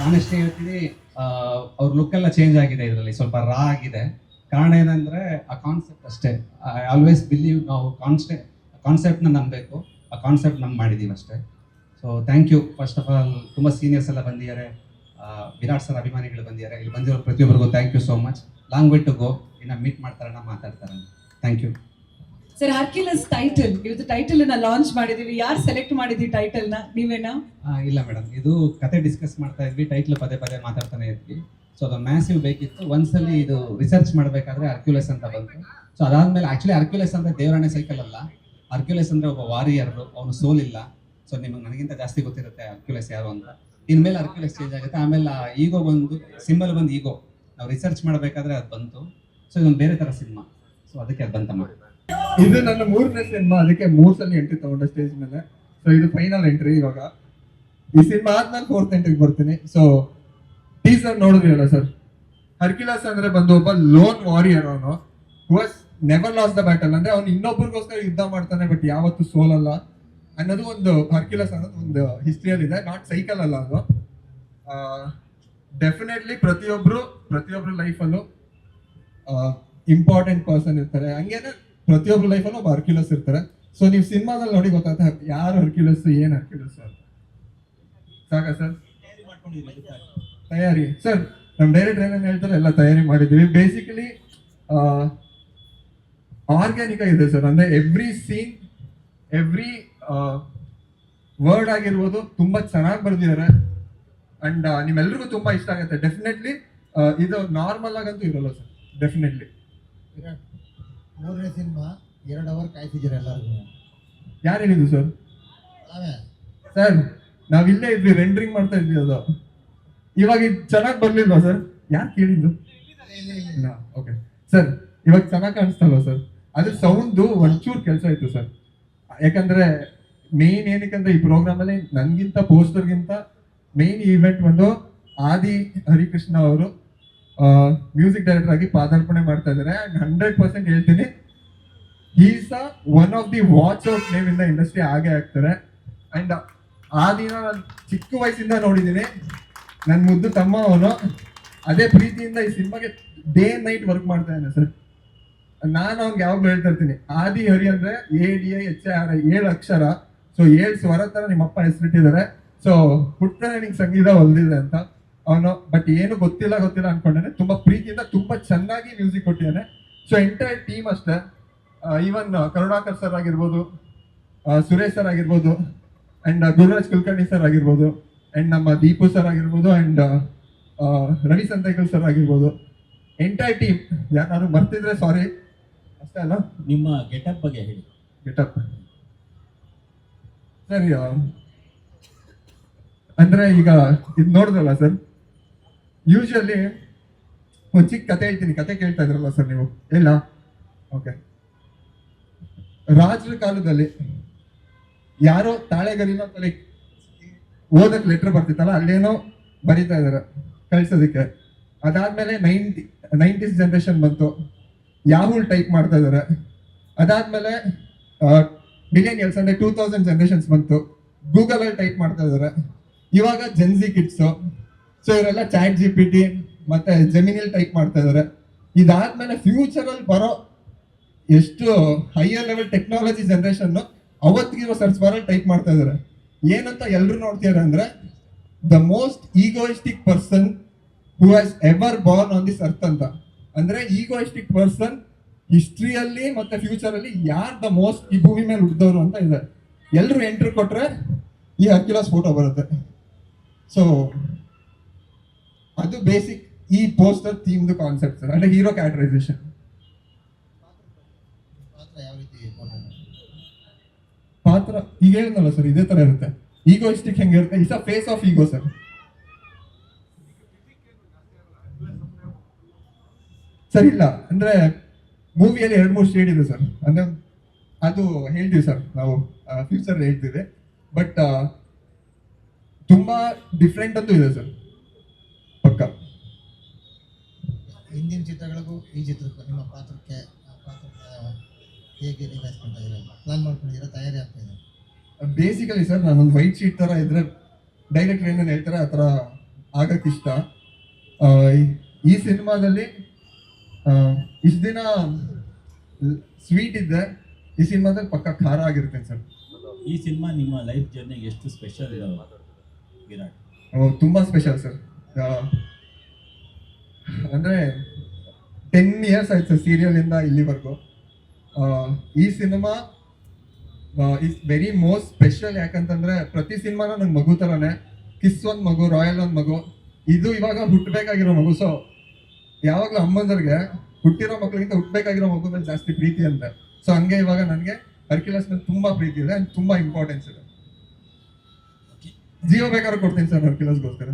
Honestly ಹೇಳ್ತೀನಿ ಆ, ಅವ್ರ ಲುಕ್ ಎಲ್ಲ ಚೇಂಜ್ ಆಗಿದೆ ಇದರಲ್ಲಿ. ಸ್ವಲ್ಪ ರಾ ಆಗಿದೆ. ಕಾರಣ ಏನಂದ್ರೆ ಆ ಕಾನ್ಸೆಪ್ಟ್ ಅಷ್ಟೇ. ಐ ಆಲ್ವೇಸ್ ಬಿಲೀವ್ ನಾವು ಕಾನ್ಸ್ಟೆ ಕಾನ್ಸೆಪ್ಟ್ನ ನಂಬಬೇಕು. ಆ ಕಾನ್ಸೆಪ್ಟ್ ನಂಗೆ ಮಾಡಿದ್ದೀವಿ ಅಷ್ಟೇ. So thank you first of all ತುಂಬ ಸೀನಿಯರ್ಸ್ ಎಲ್ಲ ಬಂದಿದ್ದಾರೆ. ವಿರಾಟ್ ಸರ್ ಅಭಿಮಾನಿಗಳು ಬಂದಿದ್ದಾರೆ. ಇಲ್ಲಿ ಬಂದಿರೋ ಪ್ರತಿಯೊಬ್ಬರಿಗೂ thank you so much long way to go ಇನ್ನು ಮೀಟ್ ಮಾಡ್ತಾರಣ್ಣ ಮಾತಾಡ್ತಾರಣ್ಣ thank you sir Hercules title ಇವತ್ತು ಟೈಟಲ್ನ ಲಾಂಚ್ ಮಾಡಿದೀವಿ ಯಾರು ಸೆಲೆಕ್ಟ್ ಮಾಡಿದ್ವಿ ಟೈಟಲ್ನ? ನೀವೇನಾ? ಇಲ್ಲ ಮೇಡಮ್ ಇದು ಕತೆ ಡಿಸ್ಕಸ್ ಮಾಡ್ತಾ ಇದ್ವಿ. ಟೈಟಲ್ ಪದೇ ಪದೇ ಮಾತಾಡ್ತಾನೆ ಇದ್ವಿ. ಸೊ ಅದು ಮ್ಯಾಸಿವ್ ಬೇಕಿತ್ತು. ಒಂದ್ಸಲಿ ಇದು ರಿಸರ್ಚ್ ಮಾಡಬೇಕಾದ್ರೆ ಅರ್ಕ್ಯುಲೆಸ್ ಅಂತ ಬಂತು. ಸೊ ಅದಾದ್ಮೇಲೆ ಆಕ್ಚುಲಿ ಅರ್ಕ್ಯುಲೆಸ್ ಅಂದ್ರೆ ದೇವರಾಣೆ ಸೈಕಲ್ ಅಲ್ಲ. ಅರ್ಕ್ಯುಲೆಸ್ ಅಂದ್ರೆ ಒಬ್ಬ ವಾರಿಯರ್ ಅವನು ಸೋಲಿಲ್ಲ ಸೊ ನಿಮ್ಗೆ ನನಗಿಂತ ಜಾಸ್ತಿ ಗೊತ್ತಿರುತ್ತೆ ಅರ್ಕ್ಯುಲೆಸ್ ಯಾರು ಅಂತ. ಇನ್ಮೇಲೆ ಅರ್ಕ್ಯುಲೆಸ್ ಚೇಂಜ್ ಆಗುತ್ತೆ. ಆಮೇಲೆ ಈಗೋ ಬಂದು ಸಿಂಬಲ್ ಬಂದು ಈಗೋ ನಾವು ರಿಸರ್ಚ್ ಮಾಡಬೇಕಾದ್ರೆ ಅದು ಬಂತು. ಸೊ ಇದೊಂದು ಬೇರೆ ತರ ಸಿನಿಮಾ ಸೊ ಅದಕ್ಕೆ ಅದು ಬಂತಮ್ಮ. ಇದು ನನ್ನ ಮೂರನೇ ಸಿನಿಮಾ, ಅದಕ್ಕೆ ಮೂರ್ ಸಲ ಎಂಟ್ರಿ ತಗೊಂಡೆ ಸ್ಟೇಜ್ ಮೇಲೆ. ಸೊ ಇದು ಫೈನಲ್ ಎಂಟ್ರಿ ಇವಾಗ. ಈ ಸಿನಿಮಾ ಆದ್ಮೇಲೆ ಫೋರ್ತ್ ಎಂಟ್ರಿಗೆ ಬರ್ತೀನಿ. ಸೊ ಟೀಸರ್ ನೋಡಿದ್ರಲ್ಲ ಸರ್ ಹರ್ಕಿಲಾಸ್ ಅಂದ್ರೆ ಬಂದು ಒಬ್ಬ ಲೋನ್ ವಾರಿಯರ್ ಅವನು. Was never lost the battle ಅಂದ್ರೆ ಅವ್ನು ಇನ್ನೊಬ್ಬರಿಗೋಸ್ಕರ ಯುದ್ಧ ಮಾಡ್ತಾನೆ ಬಟ್ ಯಾವತ್ತೂ ಸೋಲಲ್ಲ ಅನ್ನೋದು ಒಂದು ಹರ್ಕಿಲಾಸ್ ಅನ್ನೋದು ಒಂದು ಹಿಸ್ಟ್ರಿಯಲ್ಲಿ ಇದೆ. ನಾಟ್ ಸೈಕಲ್ ಅಲ್ಲ ಅದು. ಡೆಫಿನೆಟ್ಲಿ ಪ್ರತಿಯೊಬ್ರು ಪ್ರತಿಯೊಬ್ರು ಲೈಫಲ್ಲೂ ಇಂಪಾರ್ಟೆಂಟ್ ಪರ್ಸನ್ ಇರ್ತಾರೆ. ಹಂಗೇನೆ ಪ್ರತಿಯೊಬ್ರು ಲೈಫಲ್ಲೂ ಒಬ್ಬ ಹರ್ಕ್ಯುಲಸ್ ಇರ್ತಾರೆ. ಸೊ ನೀವು ಸಿನಿಮಾದಲ್ಲಿ ನೋಡಿ ಯಾರು ಹರ್ಕ್ಯುಲಸ್ ಏನು ಹರ್ಕ್ಯುಲಸ್ ಅಂತ. ಸಾಕಾ ಸರ್ ತಯಾರಿ. ಸರ್ ನಮ್ಮ ಡೈರೆಕ್ಟರ್ ಏನೇನು ಹೇಳ್ತಾರೆ, ಎಲ್ಲ ತಯಾರಿ ಮಾಡಿದ್ದೀವಿ. ಬೇಸಿಕಲಿ ಆರ್ಗ್ಯಾನಿಕ್ ಆಗಿದೆ ಸರ್ ಅಂದ್ರೆ ಎವ್ರಿ ಸೀನ್ ಎವ್ರಿ ವರ್ಡ್ ಆಗಿರ್ಬೋದು ತುಂಬಾ ಚೆನ್ನಾಗಿ ಬರ್ದಿದ್ದಾರೆ. ಅಂಡ್ ನಿಮ್ಮೆಲ್ರಿಗೂ ತುಂಬಾ ಇಷ್ಟ ಆಗುತ್ತೆ. ಡೆಫಿನೆಟ್ಲಿ ಇದು ನಾರ್ಮಲ್ ಆಗಂತೂ ಇರಲ್ಲ ಸರ್ ಡೆಫಿನೆಟ್ಲಿ ಮೂರನೇ ಸಿನಿಮಾ ಎರಡು ಅವರ್ ಕಾಯ್ತಿದ್ದೀರ ಎಲ್ಲರಿಗೂ. ಯಾರು ಹೇಳಿದ್ದು ಸರ್? ನಾವೇ? ಸರ್ ನಾವಿಲ್ಲೇ ಇದ್ವಿ ರೆಂಡ್ರಿಂಗ್ ಮಾಡ್ತಾ ಇದ್ವಿ ಅದು. ಇವಾಗ ಇದು ಚೆನ್ನಾಗಿ ಬರ್ಲಿಲ್ವಾ ಸರ್? ಯಾರು ಕೇಳಿದ್ದು? ಓಕೆ. ಸರ್ ಇವಾಗ ಚೆನ್ನಾಗಿ ಕಾಣಿಸ್ತಲ್ವಾ ಸರ್? ಅದ್ರ ಸೌಂಡು ಒಂಚೂರು ಕೆಲಸ ಇತ್ತು ಸರ್. ಯಾಕಂದ್ರೆ ಮೇನ್ ಏನಕ್ಕಂದ್ರೆ ಈ ಪ್ರೋಗ್ರಾಮ್ ಅಲ್ಲಿ ನನ್ಗಿಂತ ಪೋಸ್ಟರ್ಗಿಂತ ಮೇನ್ ಈವೆಂಟ್ ಬಂದು ಆದಿ ಹರಿಕೃಷ್ಣ ಅವರು ಮ್ಯೂಸಿಕ್ ಡೈರೆಕ್ಟರ್ ಆಗಿ ಪಾದಾರ್ಪಣೆ ಮಾಡ್ತಾ ಇದ್ದಾರೆ. ಹಂಡ್ರೆಡ್ ಪರ್ಸೆಂಟ್ ಹೇಳ್ತೀನಿ is a one of the watch out name in the industry ಆಗೇ ಆಗ್ತಾರೆ. ಅಂಡ್ ಆ ದಿನ ನಾನು ಚಿಕ್ಕ ವಯಸ್ಸಿಂದ ನೋಡಿದ್ದೀನಿ. ನನ್ನ ಮುದ್ದು ತಮ್ಮ ಅವನು. ಅದೇ ಪ್ರೀತಿಯಿಂದ ಈ ಸಿನಿಮಾಗೆ ಡೇ ನೈಟ್ ವರ್ಕ್ ಮಾಡ್ತಾ ಇದ್ದಾನೆ ಸರ್ ನಾನು ಅವ್ನಿಗೆ ಯಾವಾಗಲೂ ಹೇಳ್ತಾ ಇರ್ತೀನಿ, ಆದಿ ಹರಿ ಅಂದ್ರೆ A D I H R I ಏಳು ಅಕ್ಷರ. ಸೊ ಏಳು ಸ್ವರ ತರ ನಿಮ್ಮ ಅಪ್ಪ ಹೆಸರಿಟ್ಟಿದ್ದಾರೆ. ಸೊ ಪುಟ್ಟ ನಿಂಗೆ ಸಂಗೀತ ಹೊಲ್ದಿದೆ ಅಂತ. ಅವನು ಬಟ್ ಏನು ಗೊತ್ತಿಲ್ಲ ಗೊತ್ತಿಲ್ಲ ಅನ್ಕೊಂಡಾನೆ ತುಂಬಾ ಪ್ರೀತಿಯಿಂದ ತುಂಬಾ ಚೆನ್ನಾಗಿ ಮ್ಯೂಸಿಕ್ ಕೊಟ್ಟಿದ್ದಾನೆ. ಸೊ ಎಂಟೈರ್ ಟೀಮ್ ಅಷ್ಟೇ. ಈವನ್ ಕರುಣಾಕರ್ ಸರ್ ಆಗಿರ್ಬೋದು ಸುರೇಶ್ ಸರ್ ಆಗಿರ್ಬೋದು ಅಂಡ್ ಗುರುರಾಜ್ ಕುಲಕರ್ಣಿ ಸರ್ ಆಗಿರ್ಬೋದು ಅಂಡ್ ನಮ್ಮ ದೀಪು ಸರ್ ಆಗಿರ್ಬೋದು ಅಂಡ್ ರವಿ ಸಂತೈಕಲ್ ಸರ್ ಆಗಿರ್ಬೋದು. ಎಂಟೈರ್ ಟೀಮ್ ಯಾರು ಮರ್ತಿದ್ರೆ ಸಾರಿ ಅಷ್ಟೇ ಅಲ್ಲ? ನಿಮ್ಮ ಗೆಟಪ್ ಬಗ್ಗೆ ಹೇಳಿ. ಗೆಟಪ್ ಸರಿ ಅಂದ್ರೆ ಈಗ ಇದು ನೋಡಿದ್ರಲ್ಲ ಸರ್ ಯೂಶಲಿ ಒಂದು ಚಿಕ್ಕ ಕತೆ ಹೇಳ್ತೀನಿ. ಕತೆ ಕೇಳ್ತಾ ಇದ್ರಲ್ಲ ಸರ್ ನೀವು? ಇಲ್ಲ? ಓಕೆ ರಾಜರ ಕಾಲದಲ್ಲಿ ಯಾರೋ ತಾಳೆಗರಿನ ತಲೆ ಓದಕ್ಕೆ ಲೆಟ್ರ್ ಬರ್ತಿತ್ತಲ್ಲ, ಅಲ್ಲೇನೋ ಬರೀತಾ ಇದಾರೆ ಕಳ್ಸೋದಕ್ಕೆ. ಅದಾದ್ಮೇಲೆ ನೈಂಟಿ ನೈಂಟೀಸ್ ಜನ್ರೇಷನ್ ಬಂತು. ಯಾಹುಲ್ ಟೈಪ್ ಮಾಡ್ತಾ ಇದಾರೆ. ಅದಾದ್ಮೇಲೆ ಮಿಲಿಯನಿಯಲ್ಸ್ ಅಂದ್ರೆ ಟೂ ತೌಸಂಡ್ ಜನ್ರೇಷನ್ಸ್ ಬಂತು. ಗೂಗಲಲ್ಲಿ ಟೈಪ್ ಮಾಡ್ತಾ ಇದಾರೆ. ಇವಾಗ ಜೆನ್ಸಿ ಕಿಡ್ಸ್ ಸೊ ಇವರೆಲ್ಲ ಚಾಟ್ ಜಿ ಪಿ ಟಿ ಮತ್ತೆ ಜಮೀನಲ್ಲಿ ಟೈಪ್ ಮಾಡ್ತಾ ಇದಾರೆ. ಇದಾದ್ಮೇಲೆ ಫ್ಯೂಚರ್ ಅಲ್ಲಿ ಬರೋ ಎಷ್ಟು ಹೈಯರ್ ಲೆವೆಲ್ ಟೆಕ್ನಾಲಜಿ ಜನರೇಷನ್ ಅವತ್ತಿಗಿರೋ ಸರ್ಚ್ ಬಾರಲ್ಲಿ ಟೈಪ್ ಮಾಡ್ತಾ ಇದಾರೆ. ಏನಂತ ಎಲ್ಲರೂ ನೋಡ್ತಿದಾರೆ ಅಂದ್ರೆ the most egoistic person who has ever born on this earth ಅಂತ. ಅಂದ್ರೆ ಈಗೋಯಿಸ್ಟಿಕ್ ಪರ್ಸನ್ ಹಿಸ್ಟ್ರಿಯಲ್ಲಿ ಮತ್ತೆ ಫ್ಯೂಚರ್ ಅಲ್ಲಿ ಯಾರು ದ ಮೋಸ್ಟ್ ಈ ಭೂಮಿ ಮೇಲೆ ಹುಟ್ಟಿದವರು ಅಂತ ಇದೆ. ಎಲ್ಲರೂ ಎಂಟ್ರಿ ಕೊಟ್ರೆ ಈ ಅಕ್ಯುಲಸ್ ಫೋಟೋ ಬರುತ್ತೆ. ಸೊ ಅದು ಬೇಸಿಕ್ ಈ ಪೋಸ್ಟರ್ ಥೀಮ್ದು ಕಾನ್ಸೆಪ್ಟ್ ಸರ್ ಅಂದ್ರೆ ಹೀರೋ ಕ್ಯಾಟರೈಸೇಷನ್ ಪಾತ್ರ ಈಗ ಹೇಳಿದ್ನಲ್ಲ ಸರ್ ಇದೇ ತರ ಇರುತ್ತೆ. ಈಗೋಯಿಸ್ಟಿಕ್ ಹೆಂಗಿರುತ್ತೆ is a face of ego sir sir ಇಲ್ಲ ಅಂದ್ರೆ ಮೂವಿಯಲ್ಲಿ ಎರಡು ಮೂರು ಸ್ಟೇಡ್ ಇದೆ ಸರ್ ಅಂದ್ರೆ ಅದು ಹೇಳ್ತೀವಿ ಸರ್ ನಾವು ಫ್ಯೂಚರ್ ಹೇಳ್ತೀವಿ ಬಟ್ ತುಂಬಾ ಡಿಫ್ರೆಂಟ್ ಅಂತೂ ಇದೆ ಸರ್ ಪಕ್ಕ ಹಿಂದಿನ ಚಿತ್ರಗಳಿಗೂ ಈ ಚಿತ್ರಕ್ಕೂ ನಿಮ್ಮ ಪಾತ್ರಕ್ಕೆ ಪಾತ್ರಕ್ಕೆ ಹೇಗೆ ನಿಭಾಯಿಸ್ಕೊಳ್ತಾ ಇದ್ದೀರಾ? ಪ್ಲಾನ್ ಮಾಡ್ಕೊಂಡಿದ್ದೀರಾ? ತಯಾರಿ ಆಗ್ತಾ ಇದೆ? ಬೇಸಿಕಲಿ ಸರ್ ನಾನೊಂದು ವೈಟ್ ಶೀಟ್ ತರ ಇದ್ರೆ ಡೈರೆಕ್ಟ್ ಏನೇನು ಹೇಳ್ತಾರೆ ಆ ಥರ ಆಗಕ್ಕೆ ಇಷ್ಟ. ಆ, ಈ- ಸಿನಿಮಾದಲ್ಲಿ ಇಷ್ಟು ದಿನ ಸ್ವೀಟ್ ಇದ್ದೆ ಈ ಸಿನಿಮಾದಲ್ಲಿ ಪಕ್ಕ ಖಾರ ಆಗಿರ್ತೇನೆ ಸರ್ ಈ ಸಿನಿಮಾ ನಿಮ್ಮ ಲೈಫ್ ಜರ್ನಿಗೆ ಎಷ್ಟು ಸ್ಪೆಷಲ್ ವಿರಾಟ್? ತುಂಬ ಸ್ಪೆಷಲ್ ಸರ್ ಅಂದರೆ ಟೆನ್ ಇಯರ್ಸ್ ಆಯ್ತು ಸರ್ ಸೀರಿಯಲಿಂದ ಇಲ್ಲಿವರೆಗೂ. ಆ, ಈ cinema is very most special ಯಾಕಂತಂದ್ರೆ ಪ್ರತಿ ಸಿನಿಮಾನ ನಂಗೆ ಮಗು ಥರನೇ ಕಿಸ್ ಒಂದು ಮಗು ರಾಯಲ್ ಒಂದು ಮಗು ಇದು ಇವಾಗ ಹುಟ್ಟಬೇಕಾಗಿರೋ ಮಗು. ಸೊ ಯಾವಾಗಲೂ ಅಮ್ಮಂದರಿಗೆ ಹುಟ್ಟಿರೋ ಮಕ್ಳಿಗಿಂತ ಹುಟ್ಟಬೇಕಾಗಿರೋ ಮಗು ಮೇಲೆ ಜಾಸ್ತಿ ಪ್ರೀತಿ ಅಂತ. ಸೊ ಹಂಗೆ ಇವಾಗ ನನಗೆ ಅರ್ಕಿಲಾಸ್ ಮೇಲೆ ತುಂಬ ಪ್ರೀತಿ ಇದೆ ತುಂಬಾ ತುಂಬ ಇಂಪಾರ್ಟೆನ್ಸ್ ಇದೆ. ಜೀವ ಬೇಕಾದ್ರೆ ಕೊಡ್ತೀನಿ ಸರ್ ಹರ್ಕ್ಯುಲಸ್ಗೋಸ್ಕರ